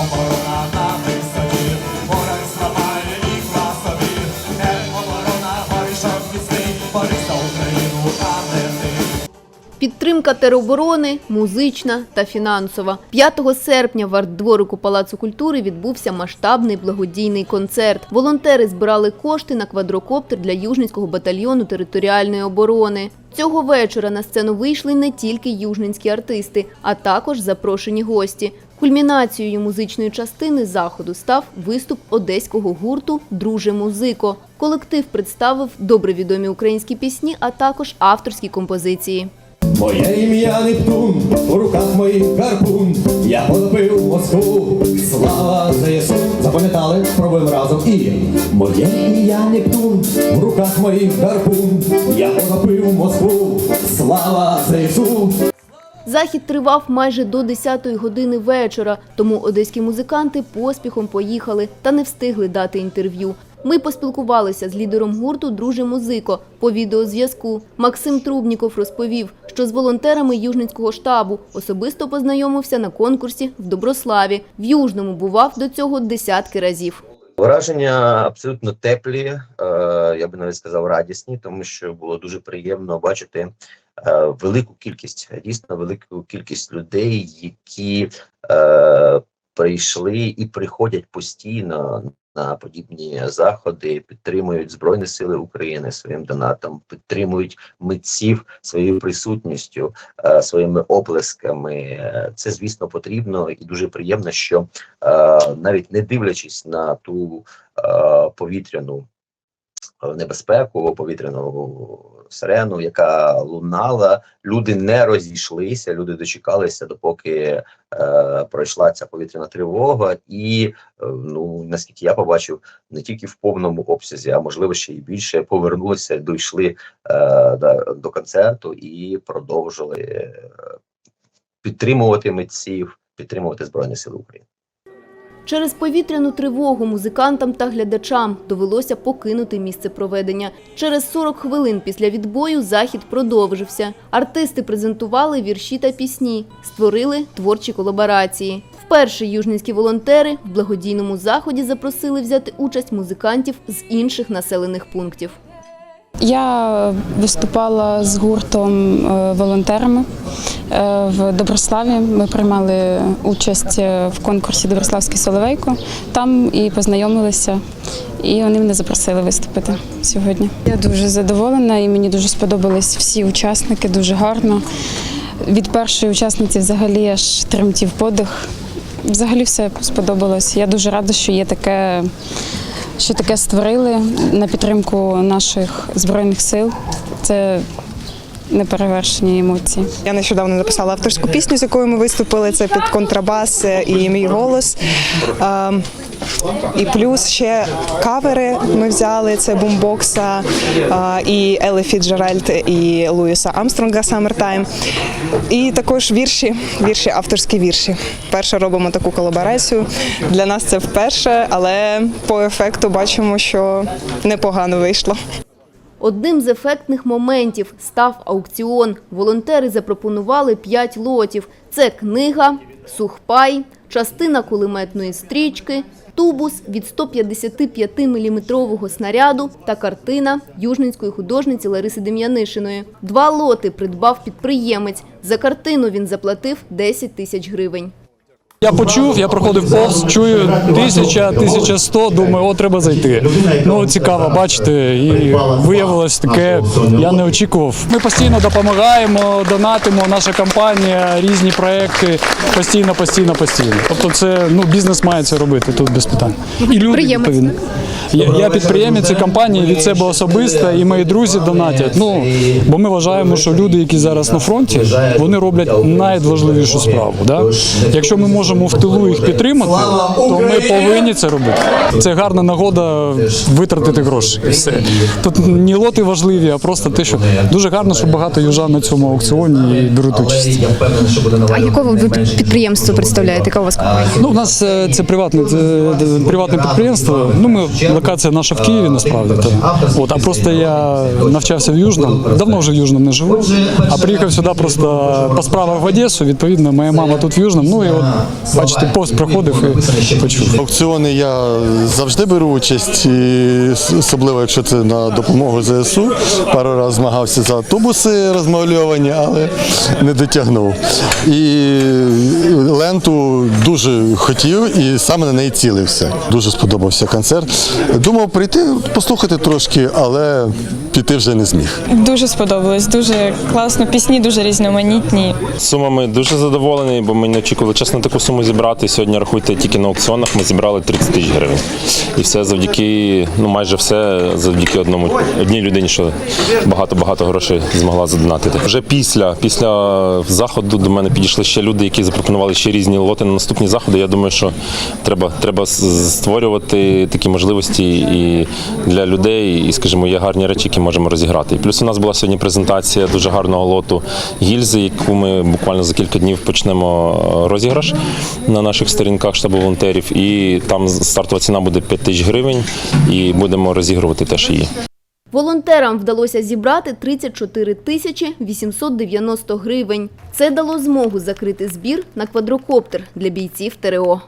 оборона на висоті. Підтримка тероборони, музична та фінансова. 5 серпня в арт-дворику Палацу культури відбувся масштабний благодійний концерт. Волонтери збирали кошти на квадрокоптер для Южницького батальйону територіальної оборони. Цього вечора на сцену вийшли не тільки южненські артисти, а також запрошені гості. Кульмінацією музичної частини заходу став виступ одеського гурту Друже музико. Колектив представив добре відомі українські пісні, а також авторські композиції. Моє ім'я Нептун, у руках моїх гарпун, я потопив Москву, слава ЗСУ. Запам'ятали, пробуємо разом і моє ім'я Нептун, в руках моїх гарпун, я потопив Москву, слава ЗСУ. Захід тривав майже до 10-ї години вечора, тому одеські музиканти поспіхом поїхали та не встигли дати інтерв'ю. Ми поспілкувалися з лідером гурту Друже музико по відеозв'язку. Максим Трубніков розповів, що з волонтерами Южницького штабу особисто познайомився на конкурсі в Доброславі. В Южному бував до цього десятки разів. Враження абсолютно теплі, е, я би навіть сказав радісні, тому що було дуже приємно бачити велику кількість, дійсно велику кількість людей, які е, прийшли і приходять постійно на подібні заходи, підтримують Збройні Сили України своїм донатом, підтримують митців своєю присутністю, е, своїми оплесками. Е, Це звісно потрібно і дуже приємно, що е, навіть не дивлячись на ту е, повітряну е, небезпеку, повітряну сирену, яка лунала, люди не розійшлися, люди дочекалися, допоки е, пройшла ця повітряна тривога, і е, ну наскільки я побачив, не тільки в повному обсязі, а можливо ще й більше повернулися, дійшли е, до, до концерту і продовжили е, підтримувати митців, підтримувати Збройні Сили України. Через повітряну тривогу музикантам та глядачам довелося покинути місце проведення. Через 40 хвилин після відбою захід продовжився. Артисти презентували вірші та пісні, створили творчі колаборації. Вперше южницькі волонтери в благодійному заході запросили взяти участь музикантів з інших населених пунктів. Я виступала з гуртом е, волонтерами е, в Доброславі. Ми приймали участь е, в конкурсі Доброславський Соловейко. Там і познайомилися, і вони мене запросили виступити сьогодні. Я дуже задоволена і мені дуже сподобались всі учасники, дуже гарно. Від першої учасниці взагалі аж тремтів подих. Взагалі все сподобалось. Я дуже рада, що є таке що таке створили на підтримку наших збройних сил. Це неперевершені емоції. Я нещодавно написала авторську пісню, з якою ми виступили. Це під контрабас і мій голос. І плюс ще кавери ми взяли. Це бумбокса і Елли Фіджеральд і Луїса Амстронга Summertime. І також вірші, вірші, авторські вірші. Перше робимо таку колаборацію. Для нас це вперше, але по ефекту бачимо, що непогано вийшло. Одним з ефектних моментів став аукціон. Волонтери запропонували 5 лотів. Це книга, сухпай, частина кулеметної стрічки, тубус від 155-мм снаряду та картина южненської художниці Лариси Дем'янишиної. Два лоти придбав підприємець. За картину він заплатив 10 тисяч гривень. Я почув, я проходив повз, чую тисяча, тисяча сто, думаю, о, треба зайти. Ну цікаво, бачите, і виявилось таке. Я не очікував. Ми постійно допомагаємо, донатимо. Наша компанія, різні проекти постійно, постійно, постійно. Тобто, це ну бізнес має це робити тут без питань. І люди відповідно. Я, підприємець цієї компанії від себе особисто, і мої друзі донатять. Ну бо ми вважаємо, що люди, які зараз на фронті, вони роблять найважливішу справу. Да? Якщо ми можемо в тилу їх підтримати, то ми повинні це робити. Це гарна нагода витратити гроші. Все. Тут не лоти важливі, а просто те, що дуже гарно, що багато южан на цьому аукціоні і беруть участь. А якого ви підприємство представляєте? Яка у вас компанія? Ну, у нас е, це приватне, це, е, приватне підприємство. Ну, ми локація наша в Києві насправді. От, а просто я навчався в Южному, давно вже в Южному не живу, а приїхав сюди просто по справах в Одесу. Відповідно, моя мама тут в Южному. Ну і от Бачите, повз проходив і почув. Аукціони я завжди беру участь, і особливо якщо це на допомогу ЗСУ. Пару разів змагався за автобуси розмальовані, але не дотягнув. І ленту дуже хотів і саме на неї цілився. Дуже сподобався концерт. Думав прийти, послухати трошки, але піти вже не зміг. Дуже сподобалось, дуже класно. Пісні дуже різноманітні. Сумами дуже задоволений, бо ми не очікували чесно таку суму зібрати. Сьогодні рахуйте тільки на аукціонах. Ми зібрали 30 тисяч гривень. І все завдяки, ну майже все завдяки одному одній людині, що багато багато грошей змогла задонатити. Вже після після заходу до мене підійшли ще люди, які запропонували ще різні лоти на наступні заходи. Я думаю, що треба, треба створювати такі можливості і для людей, і скажімо, є гарні речі, які можемо розіграти. І плюс у нас була сьогодні презентація дуже гарного лоту гільзи, яку ми буквально за кілька днів почнемо е, розіграш на наших сторінках штабу волонтерів. І там стартова ціна буде 5 тисяч гривень, і будемо розігрувати теж її. Волонтерам вдалося зібрати 34 тисячі 890 гривень. Це дало змогу закрити збір на квадрокоптер для бійців ТРО.